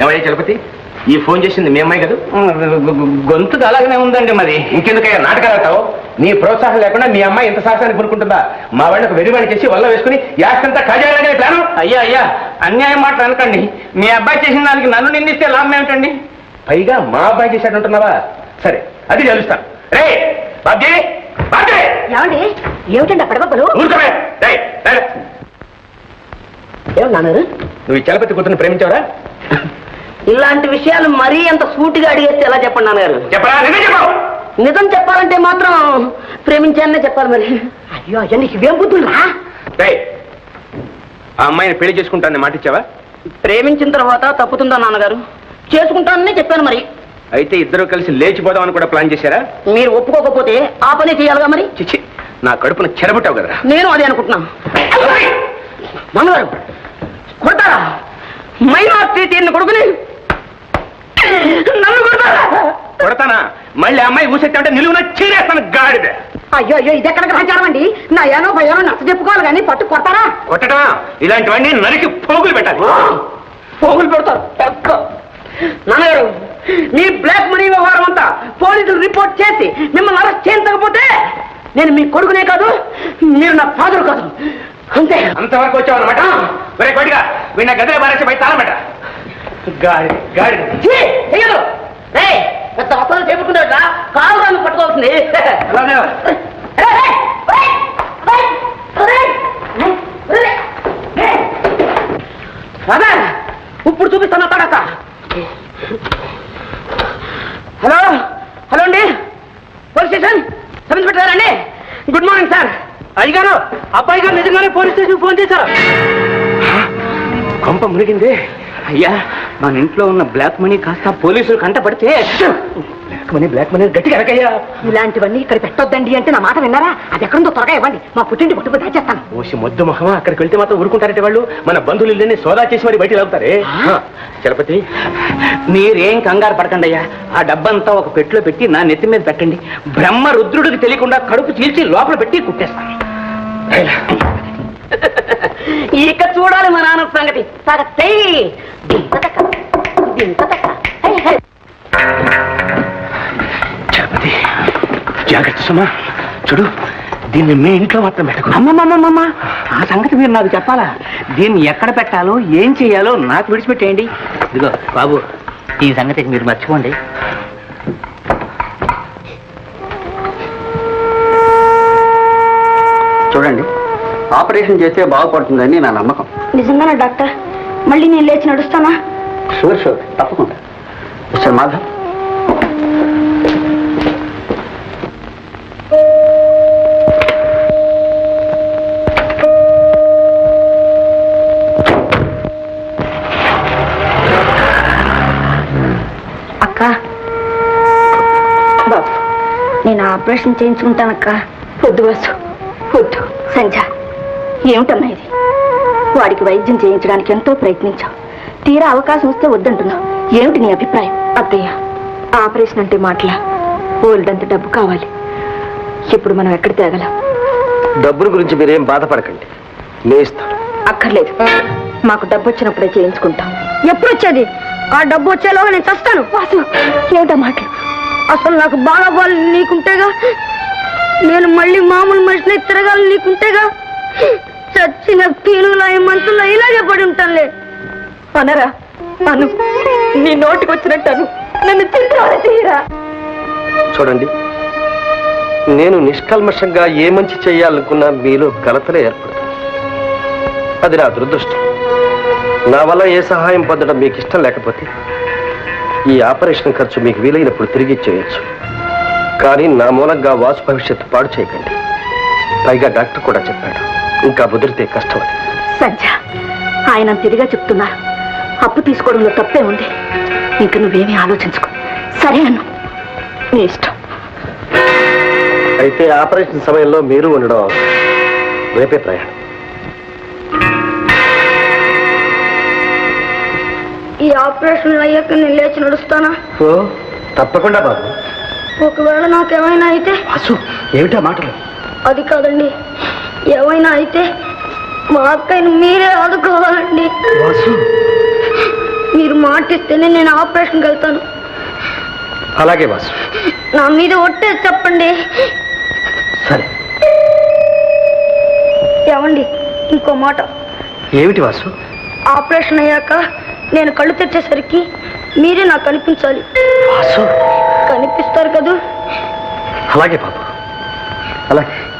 ఏమయ్యా చలపతి? ఈ ఫోన్ చేసింది మీ అమ్మాయి కదా? గొంతుకు అలాగనే ఉందండి మరి. ఇంకెందుకయ్యా? నాటకాలు ఆడతావు? నీ ప్రోత్సాహం లేకుండా మీ అమ్మాయి ఇంత సాహసాన్ని కొనుక్కుంటుందా మా వాళ్ళకి వెరివాణి చేసి వల్ల వేసుకుని యాస్తంతా కాజేయాలనే ప్లాను? అయ్యా అయ్యా అన్యాయం మాట అనకండి. మీ అబ్బాయి చేసిన దానికి నన్ను నిందిస్తే లాభం ఏమిటండి? పైగా మా అబ్బాయి చేశాడంటున్నావా సరే అది తెలుస్తాను రే బాబ్జీ బాబ్జీ! ఏమండి? ఏమిటండి అక్కడ ఊరుకోవే. రేయ్, రేయ్. ఏమన్నారు నువ్వు ఈ చలపతి కూతురు ప్రేమించావరా? ఇలాంటి విషయాలు మరీ అంత సూటిగా అడిగేస్తే ఎలా చెప్పండి నాన్నగారు? చెప్పరా? నిన్నే చెప్పావు నిజం చెప్పాలంటే మాత్రం ప్రేమించాననే చెప్పాలి మరి. అయ్యో అయ్యా నీకు ఇవేం రేయ్, ఆ అమ్మాయిని పెళ్ళి చేసుకుంటానని మాట ఇచ్చావా? ప్రేమించిన తర్వాత తప్పుతుందా నాన్నగారు? చేసుకుంటానని చెప్పాను మరి. అయితే ఇద్దరు కలిసి లేచిపోదామని కూడా ప్లాన్ చేశారా? మీరు ఒప్పుకోకపోతే ఆ పనే చేయాలిగా మరి? చిచ్చి నా కడుపున చెరబుట్టావు కదరా. నేను అదే అనుకుంటున్నాను నాన్నగారు కొడతారా? మైనార్టీ తీరిన కొడుకుని నన్ను కొడతారా కొడతానా? మళ్ళీ అమ్మాయి ఊసెత్తా అంటే నిలువున చీరేస్తాను గాడిద. అయ్యో అయ్యో ఇది ఎక్కడ గ్రహించడం అండి? నా ఏనో భయానో నచ్చ చెప్పుకోవాలి కానీ పట్టు కొడతారా? కొట్టడమా ఇలాంటివన్నీ నరికి పోగులు పెట్టాలి. పోగులు పెడతారు. నాన్నగారు మీ బ్లాక్ మనీ వ్యవహారం అంతా పోలీసులు రిపోర్ట్ చేసి మిమ్మల్ని అరెస్ట్ చేయించకపోతే నేను మీ కొడుకునే కాదు మీరు నా ఫాదర్ కాదు. అంతే. అంతవరకు వచ్చావు అనమాట ఒరే కొడిగా వీళ్ళ గదిలో బారేసి బయట తాళమట గాడి గాడి. పెద్ద అసలు చెప్పుకుంటా కాలు రాను పట్టుకోవాల్సింది. ఇప్పుడు చూపిస్తాను తడక హలో? హలో అండి? Police station? సబ్ ఇన్స్పెక్టర్ అండి? Good morning sir. అయ్యగారు అబ్బాయి గారు నిజంగానే పోలీస్ స్టేషన్ ఫోన్ చేశారు. కొంప మునిగింది. అయ్యా మన ఇంట్లో ఉన్న బ్లాక్ మనీ కాస్త పోలీసులు కంటపడితే బ్లాక్ మనీ బ్లాక్ మనీ గట్టిగా వెనకయ్యా ఇలాంటివన్నీ ఇక్కడ పెట్టొద్దండి అంటే నా మాట విన్నారా? అది ఎక్కడుందో త్వరగా ఇవ్వండి. మా పుట్టింటి పుట్టుకు దాచేస్తాను. ఓసి మొద్దు మొహమా అక్కడికి వెళ్తే మాత్రం ఊరుకుంటారంటే వాళ్ళు? మన బంధువులు ఇల్లని సోదా చేసి మరి బయట లాగుతారే? చలపతి మీరేం కంగారు పడకండి అయ్యా. ఆ డబ్బంతా ఒక పెట్టిలో పెట్టి నా నెత్తి మీద పెట్టండి. బ్రహ్మ రుద్రుడికి తెలియకుండా కడుపు చీల్చి లోపల పెట్టి కుట్టేస్తాను. ఇక చూడాలి మా నాన్న సంగతి. సగతే చలపతి జాగ్రత్త సుమా. చూడు దీన్ని మీ ఇంట్లో మాత్రం పెట్టకు. అమ్మమ్మమ్మమ్మ ఆ సంగతి మీరు నాకు చెప్పాలా? దీన్ని ఎక్కడ పెట్టాలో ఏం చేయాలో నాకు విడిచిపెట్టేయండి. ఇదిగో బాబు ఈ సంగతి మీరు మర్చిపోండి. చూడండి ఆపరేషన్ చేస్తే బాగుపడుతుందని నా నమ్మకం. నిజంగానా డాక్టర్? మళ్ళీ నేను లేచి నడుస్తానా? Sure sure. తప్పకుండా. మిస్టర్ మాధవ్. అక్క. బాబు నేను ఆపరేషన్ చేయించుకుంటానక్క. వద్దు వాసు వద్దు. సంధ్య ఏమిటన్నా ఇది? వాడికి వైద్యం చేయించడానికి ఎంతో ప్రయత్నించావు. తీరా అవకాశం వస్తే వద్దంటున్నావు. ఏమిటి నీ అభిప్రాయం? అత్తయ్య ఆపరేషన్ అంటే మాటల. ఓల్డంత డబ్బు కావాలి. ఇప్పుడు మనం ఎక్కడ తేగలం? డబ్బుల గురించి మీరేం బాధపడకండి. అక్కర్లేదు. మాకు డబ్బు వచ్చినప్పుడే చేయించుకుంటాం. ఎప్పుడు వచ్చేది? ఆ డబ్బు వచ్చేలోగా నేను చస్తాను. వాసు ఏమిటా మాటలు? అసలు నాకు బాగా బాగా నీకుంటేగా నేను మళ్ళీ మామూలు మనిషిని తిరగాలి నీకుంటేగా. చచ్చిన పీనుల మంతుల్లో ఇలాగే పడి ఉంటానులే. అనరా అను నీ నోటికి వచ్చినట్టు నన్ను తింటావా తీరా చూడండి నేను నిష్కల్మషంగా ఏ మంచి చేయాలనుకున్నా మీలో గలతలే ఏర్పడుతుంది అది నా దురదృష్టం. నా వల్ల ఏ సహాయం పొందడం మీకు ఇష్టం లేకపోతే ఈ ఆపరేషన్ ఖర్చు మీకు వీలైనప్పుడు తిరిగి ఇచ్చేయచ్చు. కానీ నా మూలంగా వాసు భవిష్యత్తు పాడు చేయకండి. పైగా డాక్టర్ కూడా చెప్పాడు ఇంకా ముదిరితే కష్టం సంధ్య ఆయన తిరిగా చెప్తున్నారు. అప్పు తీసుకోవడంలో తప్పే ఉంది. ఇంక నువ్వేమీ ఆలోచించుకో. సరే అను నీ ఇష్టం. అయితే ఆపరేషన్ సమయంలో మీరు ఉండడం. రేపే ప్రయాణం. ఈ ఆపరేషన్ అయ్యాక నేను లేచి నడుస్తానా? ఓ తప్పకుండా బాబు. ఒకవేళ నాకేమైనా అయితే వాసు ఏమిటా మాటలు? అది కాదండి. ఏమైనా అయితే మా అక్కయ్యను మీరే ఆదుకోవాలండి. వాసు. మీరు మాటిస్తేనే నేను ఆపరేషన్కి వెళ్తాను. అలాగే వాసు. నా మీద ఒట్టే చెప్పండి. సరే. ఏమండి ఇంకో మాట. ఏమిటి వాసు? ఆపరేషన్ అయ్యాక నేను కళ్ళు తెచ్చేసరికి మీరే నాకు కనిపించాలి. కనిపిస్తారు కదూ? అలాగే బాబు అలాగే.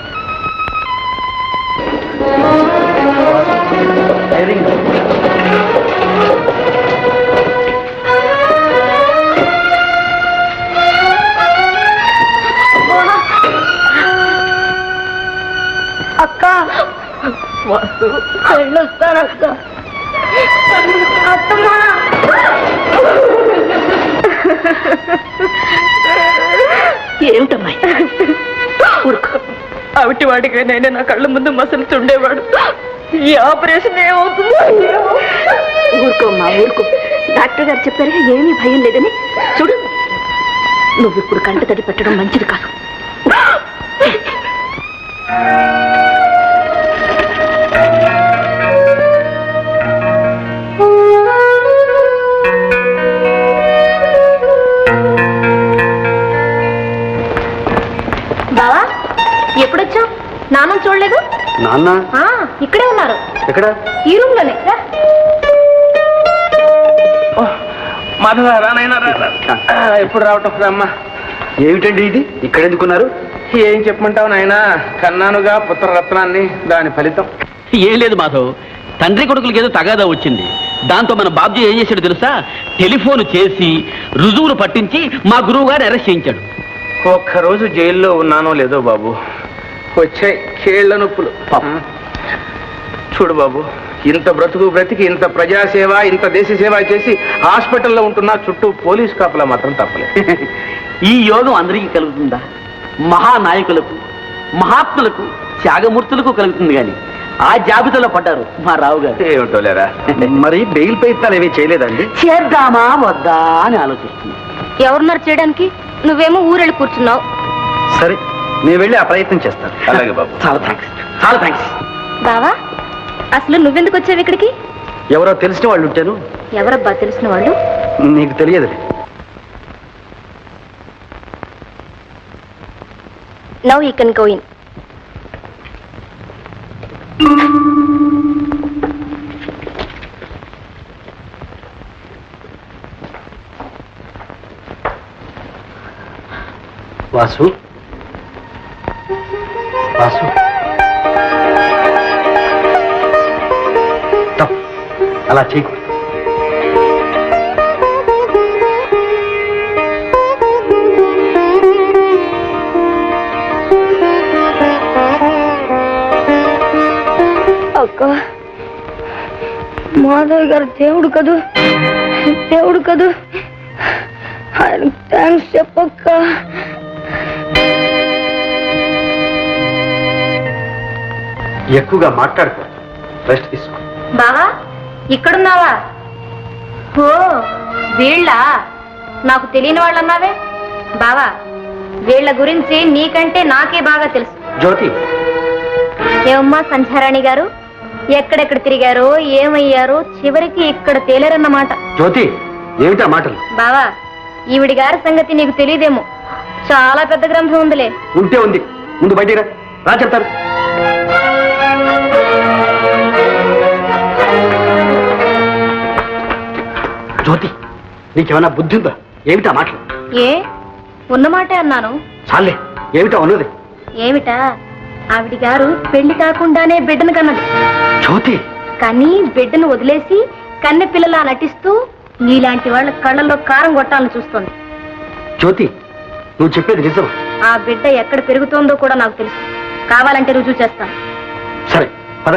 అక్క వెళ్ళొస్తాను అక్క అత్తమ్మా ఏమిటమ్మాయి ఊరుకో అవిటి వాడికైనా నా కళ్ళ ముందు మసలుతుండేవాడు ఈ ఆపరేషన్ ఏమవుతుందో ఏమో. ఊరుకోమ్మా ఊరుకో. డాక్టర్ గారు చెప్పారు ఏమీ భయం లేదని. చూడు నువ్వు ఇప్పుడు కంట తడి పెట్టడం మంచిది కాదు. బావా ఎప్పుడొచ్చావు? నాన్న చూడలేదు? నాన్న? ఇక్కడే ఉన్నారు. ఎక్కడ? ఈ రూమ్లోనే రా. మాధవ రానైనా ఎప్పుడు రావటం అమ్మా ఏమిటండి ఇది? ఇక్కడ ఎందుకున్నారు ఏం చెప్పమంటావు నాయనా? కన్నానుగా పుత్రరత్నాన్ని దాని ఫలితం. ఏం లేదు మాధవ్. తండ్రి కొడుకులకి ఏదో తగాదా వచ్చింది. దాంతో మన బాబ్జీ ఏం చేశాడు తెలుసా? టెలిఫోన్ చేసి రుజువులు పట్టించి మా గురువు గారు అరెస్ట్ చేయించాడు. ఒక్కరోజు జైల్లో ఉన్నానో లేదో బాబు. వచ్చాయి కేళ్ళ నొప్పులు. పాపం. చూడు బాబు ఇంత బ్రతుకు బ్రతికి ఇంత ప్రజాసేవ ఇంత దేశ సేవ చేసి హాస్పిటల్లో ఉంటున్నా చుట్టూ పోలీస్ కాపలా మాత్రం తప్పలేదు ఈ యోగం అందరికీ కలుగుతుందా? మహానాయకులకు మహాత్ములకు త్యాగమూర్తులకు కలుగుతుంది కానీ ఆ జాబితాలో పడ్డారు మా రావు గారు. ఏమిటో లేరా మరి బెయిల్ ప్రయత్నాలు ఏమీ చేయలేదండి? చేద్దామా వద్దా అని ఆలోచిస్తుంది ఎవరున్నారు చేయడానికి? నువ్వేమో ఊరెళ్ళి కూర్చున్నావు. సరే నేను వెళ్ళి ఆ ప్రయత్నం చేస్తాను. అలాగే బాబు. చాలా థ్యాంక్స్ చాలా థ్యాంక్స్ బావా అసలు నువ్వెందుకు వచ్చావు ఇక్కడికి? ఎవరో తెలిసిన వాళ్ళు ఉంటాను. ఎవరబ్బా తెలిసిన వాళ్ళు? నీకు తెలియదులే. Now you can go in Vasu? Vasu? అలా చేయకు అక్క మాధవ్ గారు దేవుడు కదూ? దేవుడు కదూ? ఆయన థ్యాంక్స్ చెప్పక్క. ఎక్కువగా మాట్లాడుకో. రెస్ట్ తీసుకో. బావా? ఇక్కడున్నావా? ఓ వీళ్ళ? నాకు తెలియని వాళ్ళు అన్నావే బావా వీళ్ళ గురించి నీకంటే నాకే బాగా తెలుసు. జ్యోతి. ఏమమ్మా సంధ్యారాణి గారు? ఎక్కడెక్కడ తిరిగారో ఏమయ్యారో చివరికి ఇక్కడ తేలేరన్నమాట. జ్యోతి ఏమిటా మాటలు? బావా ఈవిడి గారి సంగతి నీకు తెలియదేమో. చాలా పెద్ద గ్రంథం ఉందిలే. ఉంటే ఉంది. ముందు బయటికి రా. రా చెప్తారు జ్యోతి నీకేమైనా బుద్ధి ఉందా ఏమిటా మాటలు? ఏ? ఉన్నమాటే అన్నాను. చాలే ఏమిటా ఉన్నది? ఏమిటా? ఆవిడి గారు పెళ్ళి కాకుండానే బిడ్డను కన్నది. జ్యోతి! కానీ బిడ్డను వదిలేసి కన్నె పిల్లలా నటిస్తూ నీలాంటి వాళ్ళ కళ్ళల్లో కారం కొట్టాలని చూస్తోంది. జ్యోతి నువ్వు చెప్పేది నిజం. ఆ బిడ్డ ఎక్కడ పెరుగుతోందో కూడా నాకు తెలుసు. కావాలంటే రుజువు చేస్తాను. సరే పద.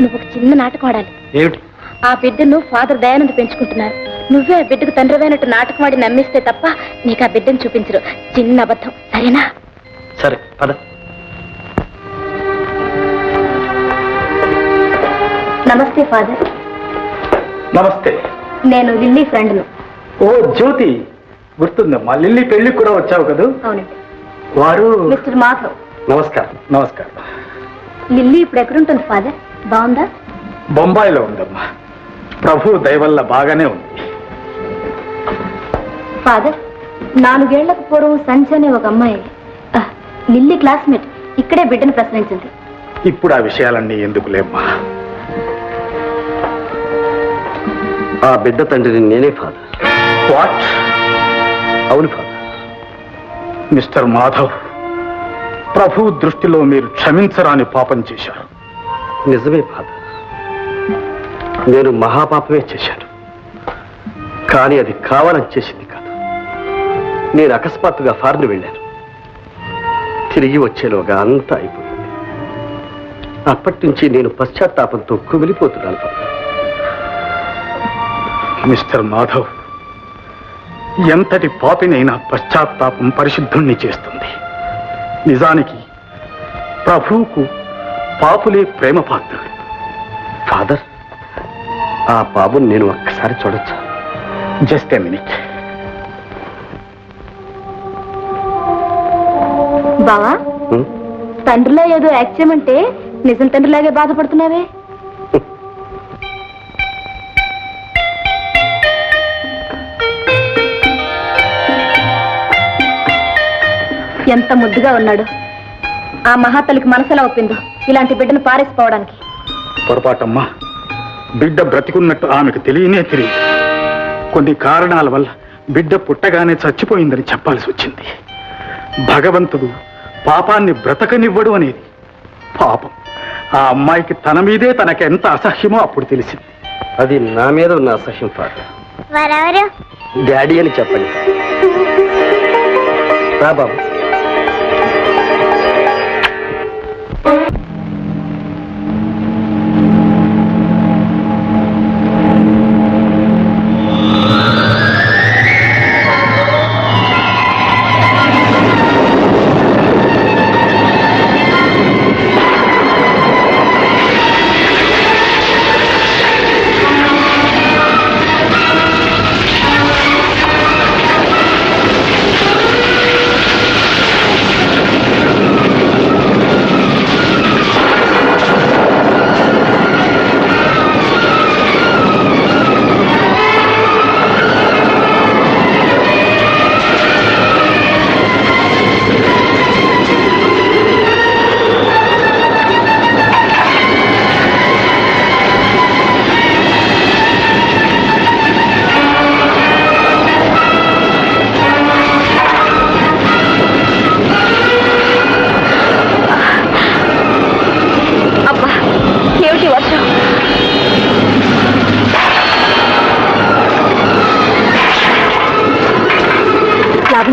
నువ్వు ఒక చిన్న నాటకం ఆడాలి. ఏమిటి? ఆ బిడ్డను ఫాదర్ దయానంద్ పెంచుకుంటున్నారు. నువ్వే ఆ బిడ్డకు తండ్రివైనట్టు నాటకం ఆడి నమ్మిస్తే తప్ప నీకు ఆ బిడ్డను చూపించరు. చిన్న అబద్ధం. సరేనా? సరే పద. నమస్తే ఫాదర్. నమస్తే. నేను లిల్లీ ఫ్రెండ్ను. ఓ జ్యోతి. గుర్తుందమ్మా లిల్లీ పెళ్ళికి కూడా వచ్చావు కదా? అవునండి. వారు మిస్టర్ మాధవ్. నమస్కారం నమస్కారం. లిల్లీ ఇప్పుడు ఎక్కడుంటుంది ఫాదర్? బాగుందా? బొంబాయిలో ఉందమ్మా. ప్రభు దయవల్ల బాగానే ఉంది. ఫాదర్ నాలుగేళ్ళకు పూర్వం సంచి అనే ఒక అమ్మాయి ఆ, లిల్లీ క్లాస్మేట్ ఇక్కడే బిడ్డను ప్రశ్నించింది ఇప్పుడు ఆ విషయాలన్నీ ఎందుకులేమ్మా ఆ బిడ్డ తండ్రిని నేనే ఫాదర్. వాట్ అవును ఫాదర్. మిస్టర్ మాధవ్ ప్రభు దృష్టిలో మీరు క్షమించరాని పాపం చేశారు. నిజమే బాధ నేను మహాపాపమే చేశాను. కానీ అది కావాలని చేసింది కాదు. నేను అకస్మాత్తుగా ఫారిన్ వెళ్ళాను. తిరిగి వచ్చేలోగా అంతా అయిపోయింది. అప్పటి నుంచి నేను పశ్చాత్తాపంతో కుమిలిపోతున్నాను మిస్టర్ మాధవ్ ఎంతటి పాపినైనా పశ్చాత్తాపం పరిశుద్ధుణ్ణి చేస్తుంది. నిజానికి ప్రభువుకు పాపులే ప్రేమ పాత్రుడు ఫాదర్ ఆ బాబుని నేను ఒక్కసారి చూడొచ్చా? Just a minute. బావా? తండ్రిలో ఏదో యాక్ట్ చేయమంటే నిజం తండ్రిలాగే బాధపడుతున్నావే. ఎంత ముద్దుగా ఉన్నాడు. ఆ మహాతలికి మనసులా ఒప్పిందో? ఇలాంటి బిడ్డను పారేసిపోవడానికి. పొరపాటమ్మా బిడ్డ బ్రతికున్నట్టు ఆమెకు తెలియనే తెలియదు. కొన్ని కారణాల వల్ల బిడ్డ పుట్టగానే చచ్చిపోయిందని చెప్పాల్సి వచ్చింది. భగవంతుడు పాపాన్ని బ్రతకనివ్వడు అనేది. పాపం. ఆ అమ్మాయికి తన మీదే తనకెంత అసహ్యమో అప్పుడు తెలిసింది. అది నా మీద ఉన్న అసహ్యం వారెవరు డాడీ అని చెప్పండి. రా బాబు.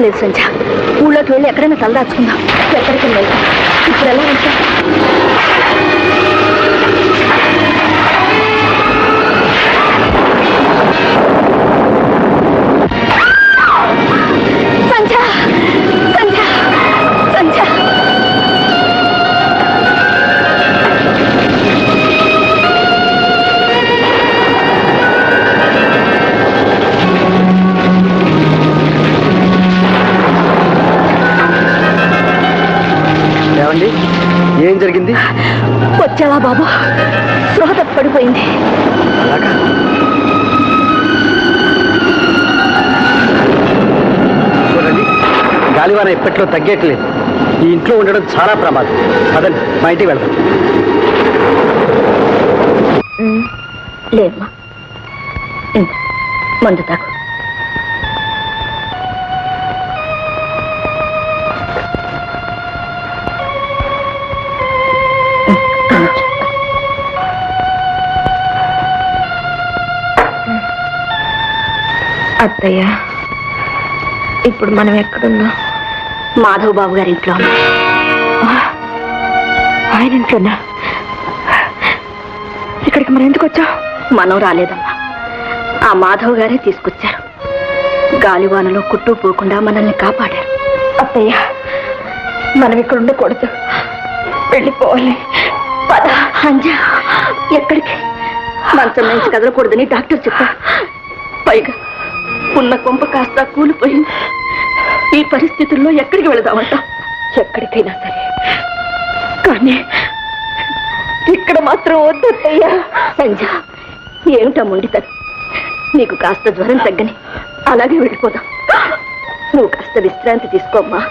లేదు సంధ్య. ఊళ్ళోకి వెళ్ళి ఎక్కడైనా తలదాచుకుందాం. ఎక్కడికి వెళ్తాం ఇప్పుడు ఎలా వెళ్తాం దాకా. చూడండి గాలివాన ఎప్పట్లో తగ్గట్లేదు. ఈ ఇంట్లో ఉండడం చాలా ప్రమాదం. పదండి మా ఇంటికి వెళ్దాం. లేమ్మా ఉమ్, మందు తాకు అత్తయ్య. ఇప్పుడు మనం ఎక్కడున్నాం? మాధవ్ బాబు గారి ఇంట్లో ఆయన ఇంట్లోనా? ఇక్కడికి మనం ఎందుకు వచ్చాం? మనం రాలేదమ్మా. ఆ మాధవ్ గారే తీసుకొచ్చారు. గాలివానలో కుట్టు పోకుండా మనల్ని కాపాడారు. అత్తయ్య మనం ఇక్కడ ఉండకూడదు. వెళ్ళిపోవాలి. పద. అంజ ఎక్కడికి? మంచం నుంచి కదలకూడదని డాక్టర్ చెప్పారు. పైగా ఉన్న కొంప కాస్త కూలిపోయింది. ఈ పరిస్థితుల్లో ఎక్కడికి వెళదామంట? ఎక్కడికైనా సరే. కానీ ఇక్కడ మాత్రం వద్దయ్యా సంజ ఏమిటా మొండితనం? నీకు కాస్త జ్వరం తగ్గని అలాగే వెళ్ళిపోదాం. నువ్వు కాస్త విశ్రాంతి తీసుకోమ్మా.